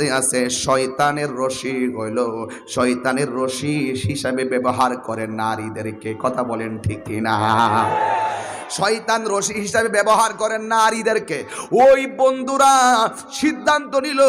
মধ্যে আছে, শয়তানের রশি হইল। শয়তানের রশি হিসাবে ব্যবহার করে নারীদেরকে, কথা বলেন ঠিক কিনা? শয়তান রশি হিসাবে ব্যবহার করেন নারীদেরকে। ওই বন্ধুরা সিদ্ধান্ত নিল,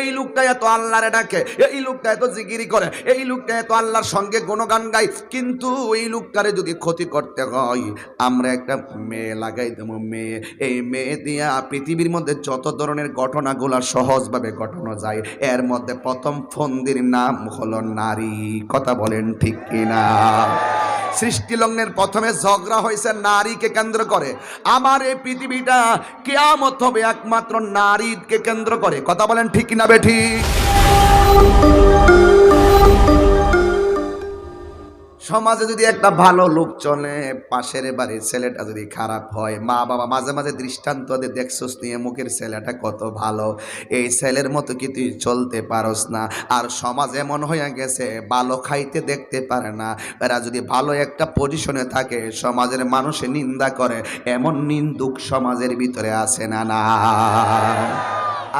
এই লোকটা এত আল্লাহর ডাকে, এই লোকটা এত জিগিরি করে, এই লোকটা এত আল্লাহর সঙ্গে গুণগান গায়। কিন্তু এই লোকটারে যদি ক্ষতি করতে হয়, আমরা একটা মেয়ে লাগাই দেবো মেয়ে। এই মেয়ে দিয়া পৃথিবীর মধ্যে যত ধরনের ঘটনাগুলো সহজভাবে ঘটানো যায়, এর মধ্যে প্রথম ফন্দির নাম হলো নারী। কথা বলেন ঠিক কিনা? সৃষ্টিলগ্নের প্রথমে ঝগড়া হয়েছে, নারীকে কেন্দ্র করে। আমার এই পৃথিবীটা কেয়ামত হবে একমাত্র নারীকে কেন্দ্র করে। কথা বলেন ঠিক না বেঠি? সমাজে যদি একটা ভালো লোক চলে, পাশের বাড়ির ছেলেটা যদি খারাপ হয়, মা বাবা মাঝে মাঝে দৃষ্টান্ত দেখছোস নিয়ে মুখের ছেলেটা কত ভালো, এই ছেলের মতো কি তুই চলতে পারস না? আর সমাজ এমন হয়ে গেছে, ভালো খাইতে দেখতে পারে না। এরা যদি ভালো একটা পজিশনে থাকে, সমাজের মানুষে নিন্দা করে, এমন নিন্দুক সমাজের ভিতরে আছে না না?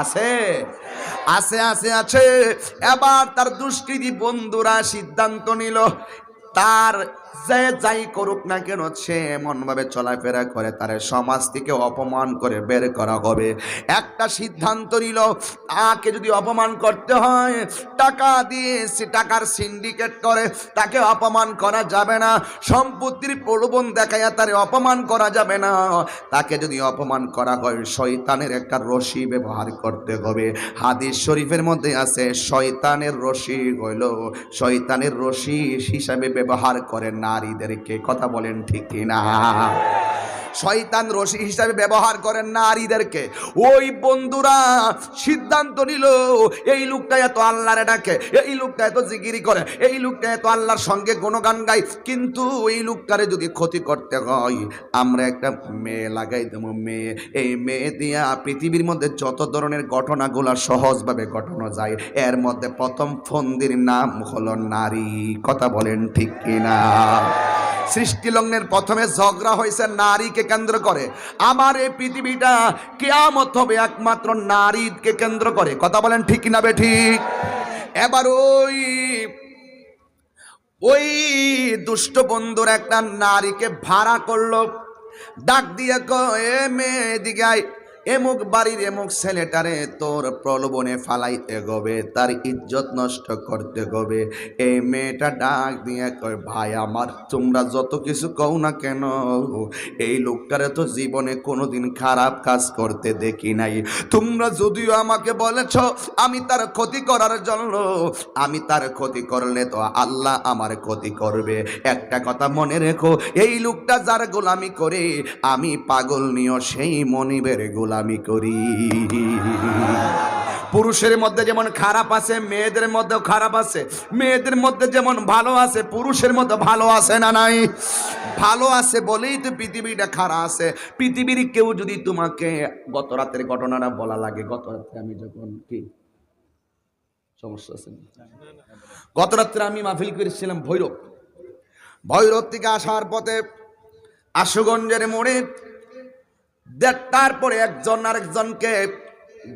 আছে? আছে আছে আছে। এবার তার দুষ্কৃতি বন্ধুরা সিদ্ধান্ত নিল তার যে যাই করুক না কেন, সে এমনভাবে চলাফেরা করে, তার সমাজ থেকে অপমান করে বের করা হবে। একটা সিদ্ধান্ত নিল, তাকে যদি অপমান করতে হয়, টাকা দিয়ে সে টাকার সিন্ডিকেট করে, তাকে অপমান করা যাবে না। সম্পত্তির প্রলোভন দেখাইয়া তারে অপমান করা যাবে না। তাকে যদি অপমান করা হয়, শয়তানের একটা রশি ব্যবহার করতে হবে। হাদিস শরীফের মধ্যে আছে, শয়তানের রশি হইল, শয়তানের রশি হিসাবে ব্যবহার করে নারীদেরকে কথা বলেন ঠিক কিনা? শয়তান রশি হিসাবে ব্যবহার করেন নারীদেরকে। ওই বন্ধুরা সিদ্ধান্ত নিল, এই লোকটা এত আল্লাহরে ডাকে, এই লোকটা এত জিগিরি করে, এই লোকটা এত আল্লাহর সঙ্গে গুণগান গায়। কিন্তু এই লোকটারে যদি ক্ষতি করতে হয়, আমরা একটা মেয়ে লাগাই দেবো, মেয়ে। এই মেয়ে দিয়া পৃথিবীর মধ্যে যত ধরনের ঘটনাগুলো সহজভাবে ঘটানো যায়, এর মধ্যে প্রথম ফন্দির নাম হলো নারী। কথা বলেন ঠিক কিনা? সৃষ্টিলগ্নের প্রথমে ঝগড়া হয়েছে, নারীকে কেন্দ্র করে। আমার এই পৃথিবীটা কেয়ামত হবে একমাত্র নারীকে কেন্দ্র করে। কথা বলেন ঠিক না বে ঠিক? এবার ওই ওই দুষ্ট বন্ধুর একটা নারীকে ভাড়া করল। ডাক দিয়ে কয়ে মেয়ে দিকে আয়। এমুক বাড়ির এমুক ছেলেটারে তোর প্রলোভনে ফালাইতে গবে তার ইজ্জত নষ্ট করতে গবে এই মেয়েটা ডাক দিয়ে কয়, ভাই আমার, তোমরা যত কিছু কও না কেন? এই লোকটারে তো জীবনে কোনোদিন খারাপ কাজ করতে দেখি নাই। তোমরা যদিও আমাকে বলেছ, আমি তার ক্ষতি করার জন্য, আমি তার ক্ষতি করলে তো আল্লাহ আমার ক্ষতি করবে। একটা কথা মনে রেখো, এই লোকটা যার গোলামি করে, আমি পাগল নিও সেই মনিবের গোলামি করি। পুরুষের মধ্যে যেমন খারাপ আছে, মেয়েদের মধ্যেও খারাপ আছে, মেয়েদের মধ্যে যেমন ভালো আছে, পুরুষের মধ্যে ভালো আছে না নাই? ভালো আছে বলেই তো পৃথিবীটা খারাপ আছে। পৃথিবীর কেউ যদি তোমাকে, গত রাতের ঘটনাটা বলা লাগে, গত রাত্রে আমি যখন কি? সমস্যা আছে? গত রাত্রে আমি মাহফিল করেছিলাম ভৈরব। ভৈরব থেকে আসার পথে আশুগঞ্জের মোড়ে তারপরে একজন আরেকজনকে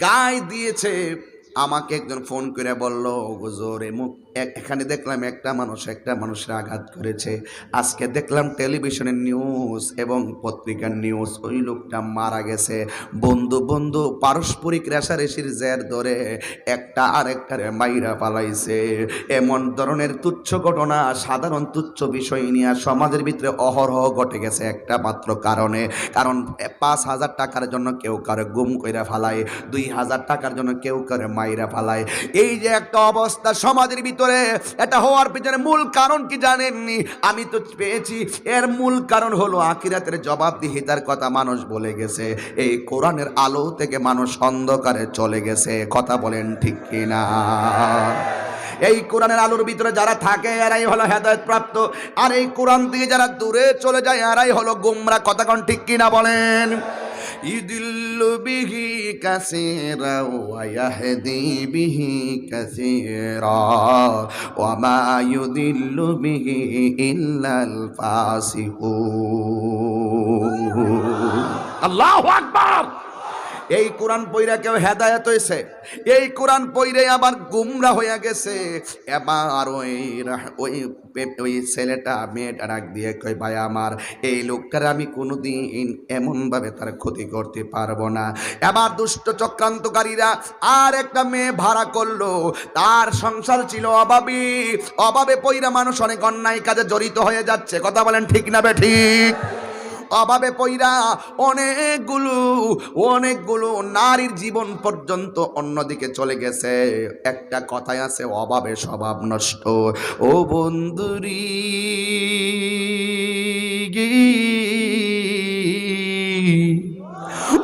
গায়ে দিয়েছে। আমাকে একজন ফোন করে বলল হুজুর এমুক এক- এখানে দেখলাম একটা মানুষ, একটা মানুষের আঘাত করেছে। আজকে দেখলাম টেলিভিশনের নিউজ এবং পত্রিকার নিউজ। ওই লোকটা মারা গেছে। বন্ধু বন্ধু, পারস্পরিক রেশারেশির জের ধরে একটা আরেকটারে মাইরা পালাইছে এমন ধরনের তুচ্ছ ঘটনা, সাধারণ তুচ্ছ বিষয় নিয়ে সমাজের ভিতরে অহরহ ঘটে গেছে একটা মাত্র কারণে। কারণ পাঁচ হাজার টাকার জন্য কেউ কারও গুম কইরা ফালায়, দুই হাজার টাকার জন্য কেউ করে মাইরা ফালায়। এই যে একটা অবস্থা সমাজের ভিতরে এটা হওয়ার পিছনে মূল কারণ কি জানেননি? আমি তো পেয়েছি। এর মূল কারণ হলো আখিরাতের জবাবদিহিতার কথা মানুষ বলে গেছে। এই কোরআনের আলো থেকে মানুষ অন্ধকারে চলে গেছে। কথা বলেন ঠিক কিনা? এই কোরআনের আলোর ভিতরে যারা থাকে, এরাই হলো হেদায়ত প্রাপ্ত আর এই কোরআন থেকে যারা দূরে চলে যায়, এরাই হলো গুমরা। কথা কোন ঠিক কিনা বলেন? ইদিল্লু বিহি কাসীরা ওয়া ইয়াহদি বিহি কাসীরা ওয়া মা ইউদিল্লু বিহি ইল্লাল ফাসিকুন আল্লাহু আকবার। এই কোরআন পইরা কেউ হেদায়ত হয়েছে এই কোরআন পইরে আবার গুমরা হয়ে গেছে। এবার ওই ওই ওই ছেলেটা, মেয়েটা ডাক দিয়ে কই ভাই আমার, এই লোকটার আমি কোনোদিন এমনভাবে তার ক্ষতি করতে পারব না। এবার দুষ্ট চক্রান্তকারীরা আর একটা মেয়ে ভাড়া করল। তার সংসার ছিল অভাবী। অভাবে পইরা মানুষ অনেক অন্যায় কাজে জড়িত হয়ে যাচ্ছে। কথা বলেন ঠিক না বে ঠিক? অভাবে পইরা অনেকগুলো অনেকগুলো নারীর জীবন পর্যন্ত অন্যদিকে চলে গেছে। একটা কথাই আছে, অভাবে স্বভাব নষ্ট। ও বন্ধুরি,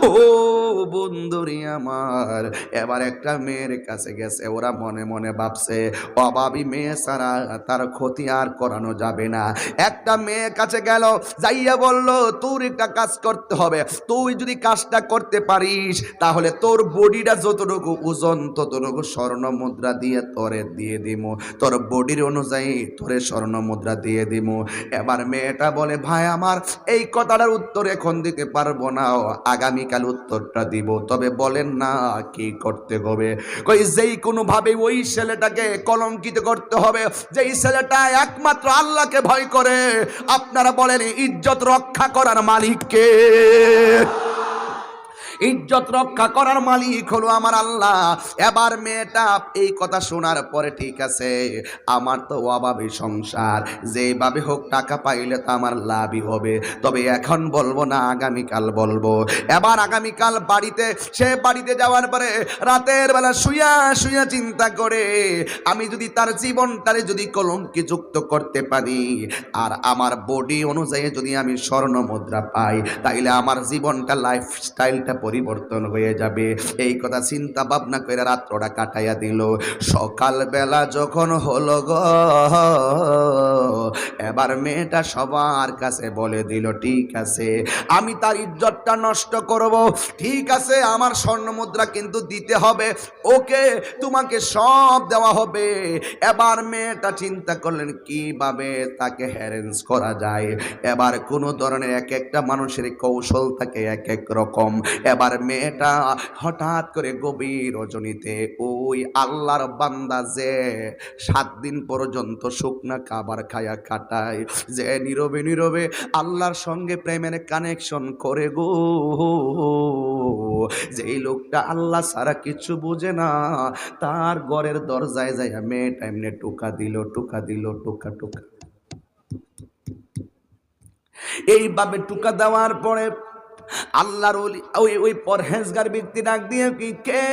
ও বন্ধুরি আমার। এবার একটা মেয়ের কাছে গেছে, ওরা মনে মনে ভাবছে, অভাবী মেয়ে ছাড়া তার ক্ষতি আর করানো যাবে না। একটা মেয়ে কাছে গেল, যাইয়া বলল, তোর একটা কাজ করতে হবে, তুই যদি কাজটা করতে পারিস, তাহলে তোর বডিটা যতটুকু ওজন, ততটুকু স্বর্ণ মুদ্রা দিয়ে তোরে দিয়ে দিব তোর বডির অনুযায়ী তোরে স্বর্ণ মুদ্রা দিয়ে দিব এবার মেয়েটা বলে, ভাই, আমার এই কথাটার উত্তর এখন দিতে পারব না। আগামীকাল উত্তরটা দিব তবে বলেন না কি করতে হবে। কই, যেই কোনো ভাবে ওই ছেলেটাকে কলঙ্কিত করতে হবে, যেই ছেলেটা একমাত্র আল্লাহকে ভয় করে, আপনারা বলেন ইজ্জত রক্ষা করার মালিককে। ইজ্জত রক্ষা করার মালিক হলো আমার আল্লাহ। এবার মেয়েটা এই কথা শোনার পরে ঠিক আছে, আমার তো অভাবী সংসার, যেভাবে হোক টাকা পাইলে তো আমার লাভই হবে। তবে এখন বলব না, আগামীকাল বলব। এবার আগামীকাল বাড়িতে, সে বাড়িতে যাওয়ার পরে রাতের বেলা শুয়া শুয়া চিন্তা করে, আমি যদি তার জীবনটারে যদি কলঙ্কি যুক্ত করতে পারি, আর আমার বডি অনুযায়ী যদি আমি স্বর্ণ মুদ্রা পাই, তাইলে আমার জীবনটা লাইফস্টাইলটা পরিবর্তন হয়ে যাবে। এই কথা চিন্তা ভাবনা করে রাত্রটা কাটাইয়া দিল। সকালবেলা যখন হলো গ, এবার মেয়েটা সবার কাছে বলে দিল, ঠিক আছে, আমি তার ইজ্জতটা নষ্ট করব। ঠিক আছে, আমার স্বর্ণ মুদ্রা কিন্তু দিতে হবে। ওকে, তোমাকে সব দেওয়া হবে। এবার মেয়েটা চিন্তা করলেন, কীভাবে তাকে হ্যারেন্স করা যায়? এবার কোন ধরনের এক একটা মানুষের কৌশল থাকে এক এক রকম। এবার মেয়েটা হঠাৎ করে গভীর রজনীতে, ওই আল্লাহর বান্দা যে সাত দিন পর্যন্ত শুকনা খাবার খায়া কাটায় যে নীরবে নীরবে আল্লাহর সঙ্গে প্রেমের কানেকশন করে গো, যেই লোকটা আল্লাহ ছাড়া কিছু বুঝে না, তার ঘরের দরজায় যায় মেয়েটা এমনি টোকা দিল টোকা দিল, টোকা টোকা। এইভাবে টুকা দেওয়ার পরে আল্লাহর ওই ওই পরহেজগার ব্যক্তি ডাক দিয়ে কি কে?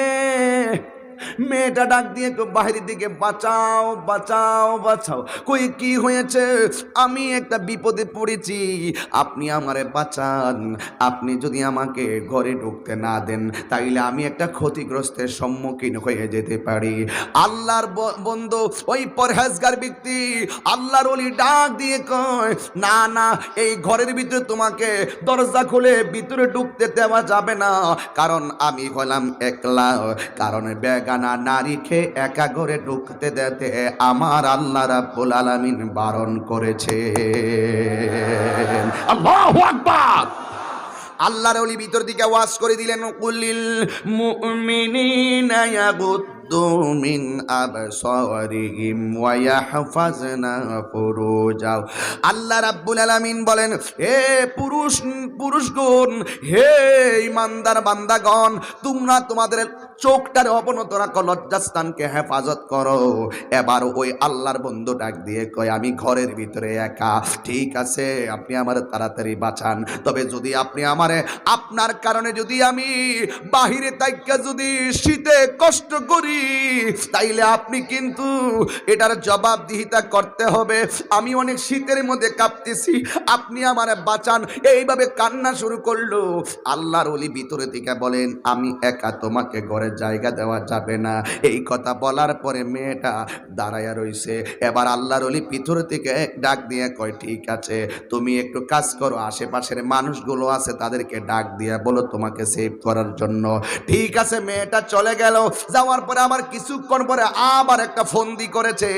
মেয়েটা ডাক দিয়ে বাহিরের দিকে, বাঁচাও বাঁচাও বাঁচাও। কই, কি হয়েছে? আমি একটা বিপদে পড়েছি। আপনি আমারে বাঁচান। আপনি যদি আমাকে ঘরে ঢুকতে না দেন, তাইলে আমি একটা ক্ষতিগ্রস্তের সম্মুখীন হয়ে যেতে পারি। আল্লাহর বন্ধু, ওই পরহেজগার ব্যক্তি আল্লাহর ওলি ডাক দিয়ে কয়, না না, এই ঘরের ভিতরে তোমাকে দরজা খুলে ভিতরে ঢুকতে দেওয়া যাবে না। কারণ আমি হলাম একলা। কারণ বেগানা নারীকে একা ঘরে ঢুকতে দেতে আমার আল্লাহ রাব্বুল আলামিন বারণ করেছে আল্লাহু আকবার! আল্লাহর ওলি ভিতর দিকে ওয়াজ করে দিলেন, কুলিল মুমিনিনা ইয়াগুদ্দু মিন আবসারিহিম ওয়া ইয়াহফাজনা ফুরুজাও আল্লাহ রাব্বুল আলামিন বলেন হে পুরুষ, পুরুষগণ, হে ইমানদার বান্দাগণ, তোমরা তোমাদের চোখটার অবনত রাখো, লজ্জাস্থানকে হেফাজত করো। এবার ওই আল্লাহর বন্ধু ডাক দিয়ে কয়, আমি ঘরের ভিতরে একা। ঠিক আছে, আপনি আমার তাড়াতাড়ি বাঁচান। তবে যদি আপনি আমারে, আপনার কারণে যদি আমি বাহিরে তাইকা যদি শীতে কষ্ট করি তাইলে আপনি কিন্তু এটার জবাবদিহিতা করতে হবে। আমি অনেক শীতের মধ্যে কাঁপতেছি। আপনি আমারে বাঁচান। এইভাবে কান্না শুরু করল। আল্লাহর ওলি ভিতরে থেকে বলেন, আমি একা তোমাকে ঘরে জায়গা দেওয়া যাবে না। এই কথা বলার পরে মেয়েটা দাঁড়াইয়া রইছে। এবার আল্লাহর অলি ভিতর থেকে ডাক দিয়ে কয়, ঠিক আছে, তুমি একটু কাজ করো। আশেপাশের মানুষগুলো আছে তাদেরকে ডাক দিয়ে বলো তোমাকে সেভ করার জন্য। ঠিক আছে, মেয়েটা চলে গেল। যাওয়ার পরে আবার কিছুক্ষণ পরে আবার একটা ফন্দি করেছে।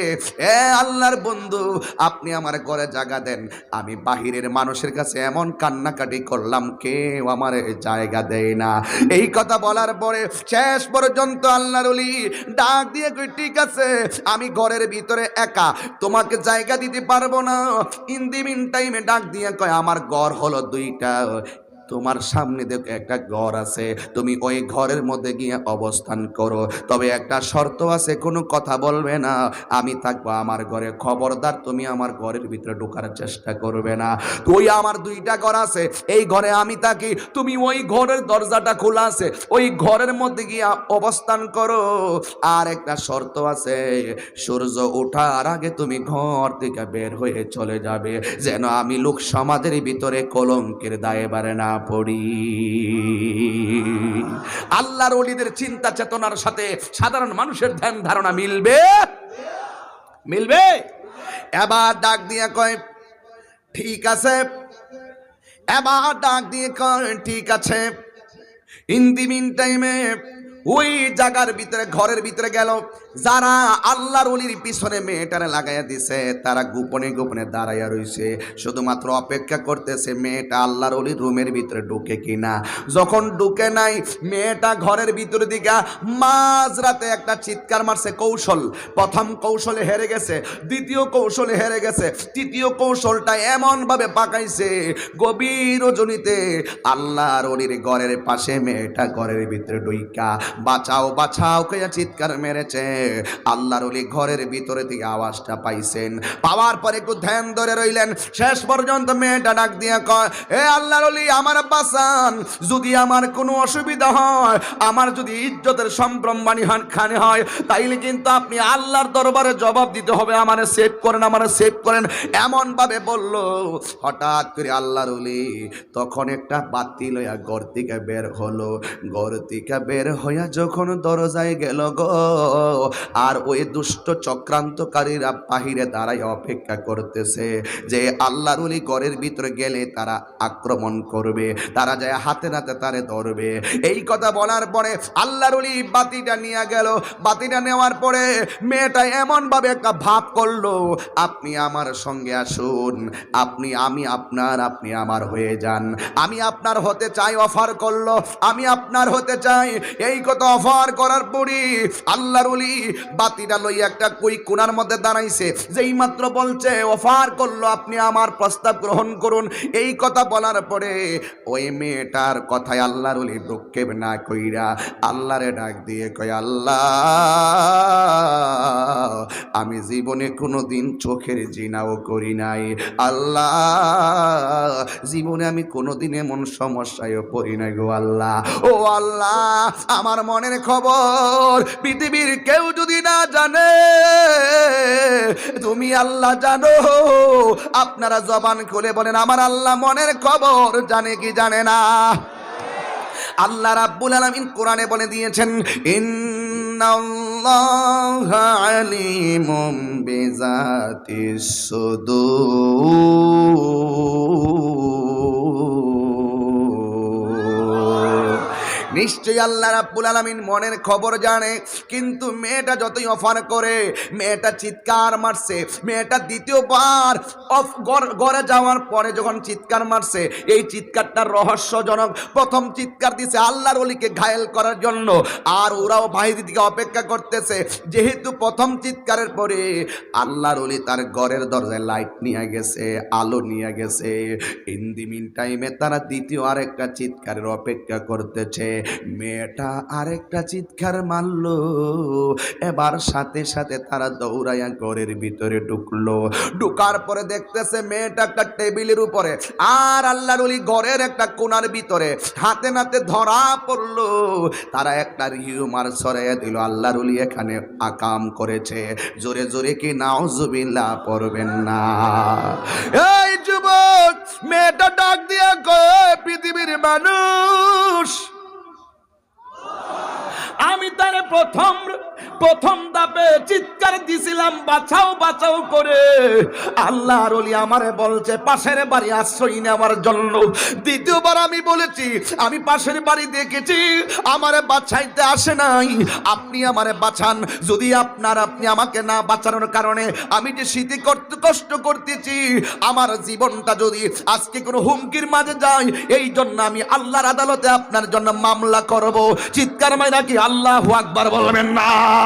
এ আল্লাহর বন্ধু, আপনি আমার ঘরে জায়গা দেন। আমি বাহিরের মানুষের কাছে এমন কান্নাকাটি করলাম, কেউ আমার জায়গা দেয় না। এই কথা বলার পরে শেষ পর্যন্ত আল্লাহর অলি ডাক দিয়ে কই, ঠিক আছে, আমি ঘরের ভিতরে একা, তোমাকে জায়গা দিতে পারব না। ইন দি মিন টাইমে ডাক দিয়ে কয়, আমার ঘর হলো দুইটা। তোমার সামনে দেখো একটা ঘর আছে। তুমি ওই ঘরের মধ্যে গিয়ে অবস্থান করো। তবে একটা শর্ত আছে, কোনো কথা বলবে না। আমি থাকব আমার ঘরে। খবরদার তুমি আমার ঘরের ভিতরে ঢোকার চেষ্টা করবে না। তুই আমার দুইটা ঘর আছে, এই ঘরে আমি থাকি। তুমি ওই ঘরের দরজাটা খোলা আছে, ওই ঘরের মধ্যে গিয়ে অবস্থান করো। আর একটা শর্ত আছে, সূর্য ওঠার আগে তুমি ঘর থেকে বের হয়ে চলে যাবে। যেন আমি লোক সমাজের ভিতরে কলঙ্কের দায়ে বারে না। পড়ি। আল্লাহর অলিদের চিন্তা চেতনার সাথে সাধারণ মানুষের ধ্যান ধারণা মিলবে? মিলবে? এবার ডাক দিয়ে কয়, ঠিক আছে। এবার ডাক দিয়ে কয়, ঠিক আছে। ইন দি মিন টাইমে ওই জায়গার ভিতরে, ঘরের ভিতরে গেল। যারা আল্লাহর অলির পিছনে মেয়েটারে লাগাইয়া দিছে, তারা গোপনে গোপনে দাঁড়াইয়া রইছে। শুধুমাত্র অপেক্ষা করতেছে মেয়েটা আল্লাহর অলির রুমের ভিতরে ঢুকে কিনা। যখন ঢুকে নাই, মেয়েটা ঘরের ভিতরে দিকে মাঝরাতে একটা চিৎকার মারছে, কৌশল। প্রথম কৌশলে হেরে গেছে, দ্বিতীয় কৌশলে হেরে গেছে, তৃতীয় কৌশলটা এমনভাবে পাকাইছে, গভীর রজনীতে আল্লাহর অলির ঘরের পাশে মেয়েটা ঘরের ভিতরে ডুইকা বাঁচাও বাঁচাও কইয়া চিৎকার মেরেছে। আল্লাহর অলি ঘরের ভিতরে থেকে আওয়াজটা পাইছেন। পাওয়ার পর একটু ধ্যান ধরে রইলেন। শেষ পর্যন্ত মেয়েটা ডাক দিয়ে কয়, এ আল্লাহর অলি আমার বাসান যদি আমার কোনো অসুবিধা হয়, আমার যদি ইজ্জতের সম্ভ্রমানি হন খানে হয়, তাইলে কিন্তু আপনি আল্লাহর দরবারে জবাব দিতে হবে, আমার সেভ করেন, আমার সেভ করেন। এমন ভাবে বলল। হঠাৎ করে আল্লাহর অলি তখন একটা বাতি লইয়া ঘর থেকে বের হলো। ঘর থেকে বের হইয়া যখন দরজায় গেল গো, আর ওই দুষ্ট চক্রান্তকারীরা বাহিরে দাঁড়ায় অপেক্ষা করতেছে যে আল্লাহর অলি ঘরের ভিতরে গেলে তারা আক্রমণ করবে, তারা যায় হাতে নাতে তারে ধরবে। এই কথা বলার পরে আল্লাহর অলি বাতিটা নিয়ে গেল। বাতিটা নেওয়ার পরে মেয়েটা এমন ভাবে একটা ভাব করল, আপনি আমার সঙ্গে আসুন, আপনি, আমি আপনার, আপনি আমার হয়ে যান। আমি আপনার হতে চাই, অফার করল, আমি আপনার হতে চাই। এই কথা অফার করার পরই আল্লাহর অলি বাতিটা লই একটা কোনার মধ্যে দাঁড়াইছে। যেই মাত্র বলছে, অফার করল, আপনি আমার প্রস্তাব গ্রহণ করুন। এই কথা বলার পরে ওই মেয়েটার কথায় আল্লাহর ভ্রুক্ষেপ না কইরা আল্লাহরে ডাক দিয়ে কয়, আল্লাহ, আমি জীবনে কোনো দিন চোখের জিনাও করি নাই। আল্লাহ, জীবনে আমি কোনোদিন এমন সমস্যায় পড়ি নাই গো আল্লাহ। ও আল্লাহ আমার মনের খবর, পৃথিবীর কেউ যদি না জানে, তুমি আল্লাহ জানো। আপনারা জবান খুলে বলেন, আমার আল্লাহ মনের খবর জানে কি জানে না? আল্লাহ রাব্বুল আলামিন কোরআনে বলে দিয়েছেন, ইন্নাল্লাহা আলিমুম বিজাতিস সুদূর। নিশ্চয়ই আল্লাহ রাব্বুল আলামিন মনের খবর জানে, কিন্তু মেয়েটা যতই অফার করে, মেয়েটা চিৎকার মারছে, মেয়েটা দ্বিতীয়বার অফ ঘর- যাওয়ার পরে যখন চিৎকার মারছে, এই চিৎকারটা রহস্যজনক। প্রথম চিৎকার দিছে আল্লাহর অলিকে ঘায়েল করার জন্য, আর ওরাও বাহির দিকে অপেক্ষা করতেছে। যেহেতু প্রথম চিৎকারের পরে আল্লাহর অলি তার ঘরের দরজায় লাইট নিয়ে গেছে, আলো নিয়ে গেছে। ইন দি মিন টাইমে তারা দ্বিতীয় আরেকটা চিৎকারের অপেক্ষা করতেছে। মেয়েটা আরেকটা চিৎকার মারলো। এবার সাথে সাথে তারা দৌড়াইয়া ঘরের ভিতরে ঢুকলো। ঢুকার পরে দেখতেছে মেয়েটা একটা টেবিলের উপরে আর আল্লাহর অলি ঘরের একটা কোনার ভিতরে। হাতে নাতে ধরা পড়ল। তারা একটা হিউমার সরাইয়া দিল। আল্লাহর অলি এখানে আকাম করেছে। জোরে জোরে কি নাউজুবিল্লাহ পড়বেন না। এই যুবক, মেয়েটা ডাক দিয়া কয়, পৃথিবীর মানুষ তার প্রথম প্রথম দাপে চিৎকার দিছিলাম বাঁচাও বাঁচাও করে। আল্লাহর অলি আমারে বলছে, পাশের বাড়ি আশ্রয় নেওয়ার জন্য। দ্বিতীয়বার আমি বলেছি, আমি পাশের বাড়ি দেখেছি, আমারে বাঁচাইতে আসে নাই। আপনি আমারে বাঁচান যদি আপনার আপনি আমাকে না বাঁচানোর কারণে আমি যে শীতে করতে, কষ্ট করতেছি, আমার জীবনটা যদি আজকে কোনো হুমকির মাঝে যায়, এই জন্য আমি আল্লাহর আদালতে আপনার জন্য মামলা করব। চিৎকার মাইরা নাকি আল্লাহ আকবার বলবেন না।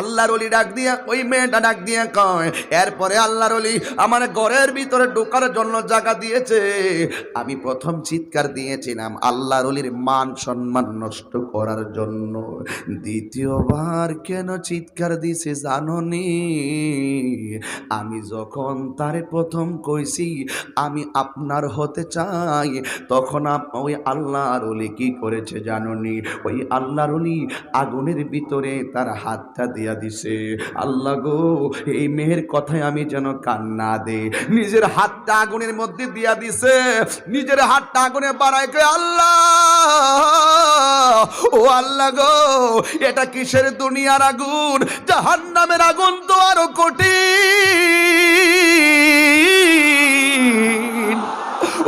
আল্লাহর অলি ডাক দিয়া, ওই মেয়েটা ডাক দিয়া কয়, এরপরে আল্লাহর অলি আমার ঘরের ভিতরে ঢোকার জন্য জায়গা দিয়েছে। আমি প্রথম চিৎকার দিয়েছিলাম আল্লাহর অলির মান সম্মান নষ্ট করার জন্য। দ্বিতীয়বার কেন চিৎকার দিছে জাননি? আমি যখন তারে প্রথম কইছি, আমি আপনার হতে চাই তখন ওই আল্লাহর অলি কি করেছে জাননি? ওই আল্লাহর অলি আগুনের ভিতরে তার হাতটা দিয়া দিছে। আল্লাহ গো, এই মেয়ের কথায় আমি যেন কান্না দে নিজের হাতটা আগুনের মধ্যে দিয়া দিছে। নিজের হাতটা আগুনে বাড়ায় কে আল্লাহ, ও আল্লাহ গো, এটা কিসের দুনিয়ার আগুন? জাহান্নামের আগুন তো আরও কঠিন।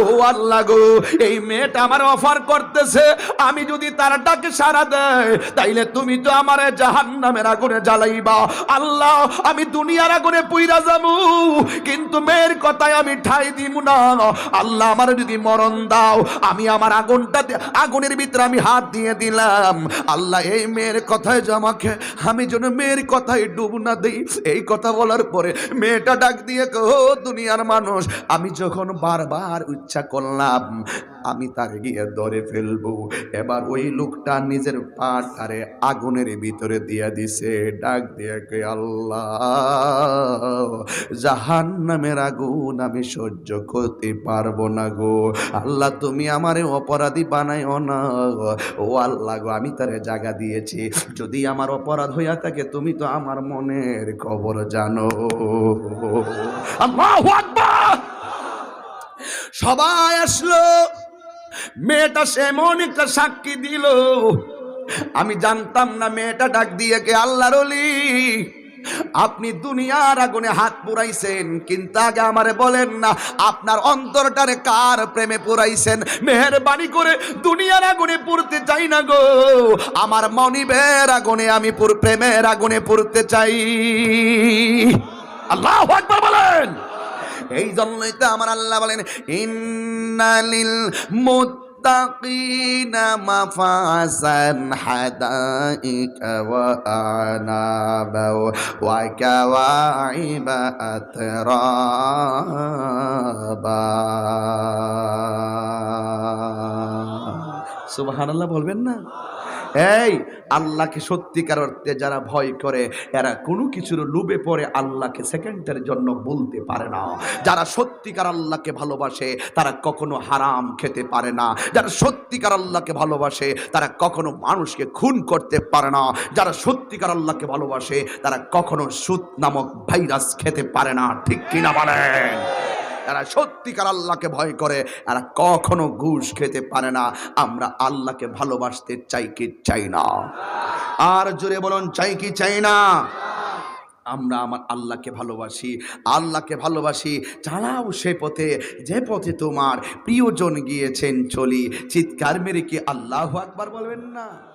ও এই মেয়েটা আমার অফার করতেছে, আমি যদি তার ডাকে সারা দেয় তাইলে তুমি তো আমার জাহান নামের আগুনে জ্বালাইবা। আল্লাহ, আমি দুনিয়ার আগুনে পুইরা যাব, কিন্তু মেয়ের কথায় আমি ঠাই দিব না। আল্লাহ আমার যদি মরণ দাও, আমি আমার আগুনটা আগুনের ভিতরে আমি হাত দিয়ে দিলাম। আল্লাহ, এই মেয়ের কথায় যে আমাকে, আমি যেন মেয়ের কথায় ডুব না দিই, এই কথা বলার পরে মেয়েটা ডাক দিয়ে কো, দুনিয়ার মানুষ, আমি যখন বারবার ইচ্ছা করলাম, আমি তার গিয়ে ধরে ফেলব। এবার ওই লোকটা নিজের পাটারে আগুনের ভিতরে দিয়ে দিছে, ডাক দিয়ে কে আল্লাহ জাহান নামের আগুন আমি সহ্য করতে পারব না গো। আল্লাহ, তুমি আমারে অপরাধী বানাইও না। ও আল্লাহ গো, আমি তারে জায়গা দিয়েছি। যদি আমার অপরাধ হইয়া থাকে, তুমি তো আমার মনের খবর জানো। আল্লাহু সবাই আসলো। মেয়েটা সেমন একটা সাক্ষী দিল। আমি জানতাম না মেয়েটা ডাক দিয়ে কে আল্লাহর অলি আপনি দুনিয়ার আগুনে হাত পুরাইছেন, কিন্তু আগে আমারে বলেন না, আপনার অন্তরটারে কার প্রেমে পুরাইছেন? মেহরবানি করে দুনিয়ার আগুনে পুরতে চাই না গো। আমার মনিবের আগুনে আমি পুর প্রেমের আগুনে পুরতে চাই। আল্লাহ বলেন। এই জন্যই তো আমার আল্লাহ বলেন, ইন্নালিল মুত্তাকিনা মাফাসান হাদাইকা ওয়া আনাবা ওয়া কাওয়াইবা আতরাবা। সুবহানাল্লাহ বলবেন না? এই, আল্লাহকে সত্যিকার অর্থে যারা ভয় করে, এরা কোনো কিছুর লোভে পড়ে আল্লাহকে সেকেন্ডের জন্য বলতে পারে না। যারা সত্যিকার আল্লাহকে ভালোবাসে, তারা কখনো হারাম খেতে পারে না। যারা সত্যিকার আল্লাহকে ভালোবাসে, তারা কখনো মানুষকে খুন করতে পারে না। যারা সত্যিকার আল্লাহকে ভালোবাসে, তারা কখনো সুদ নামক ভাইরাস খেতে পারে না। ঠিক কিনা বলেন? এরা সত্যিকার আল্লাহকে ভয় করে। এরা কখনো ঘুষ খেতে পারে না। আমরা আল্লাহকে ভালোবাসতে চাই কি চাই না। আর জোরে বলুন, চাই কি চাই না? আমরা আমার আল্লাহকে ভালোবাসি আল্লাহকে ভালোবাসি। চালাও সে পথে, যে পথে তোমার প্রিয়জন গিয়েছেন, চলি। চিৎকার মেরে কি আল্লাহ আকবার বলবেন না?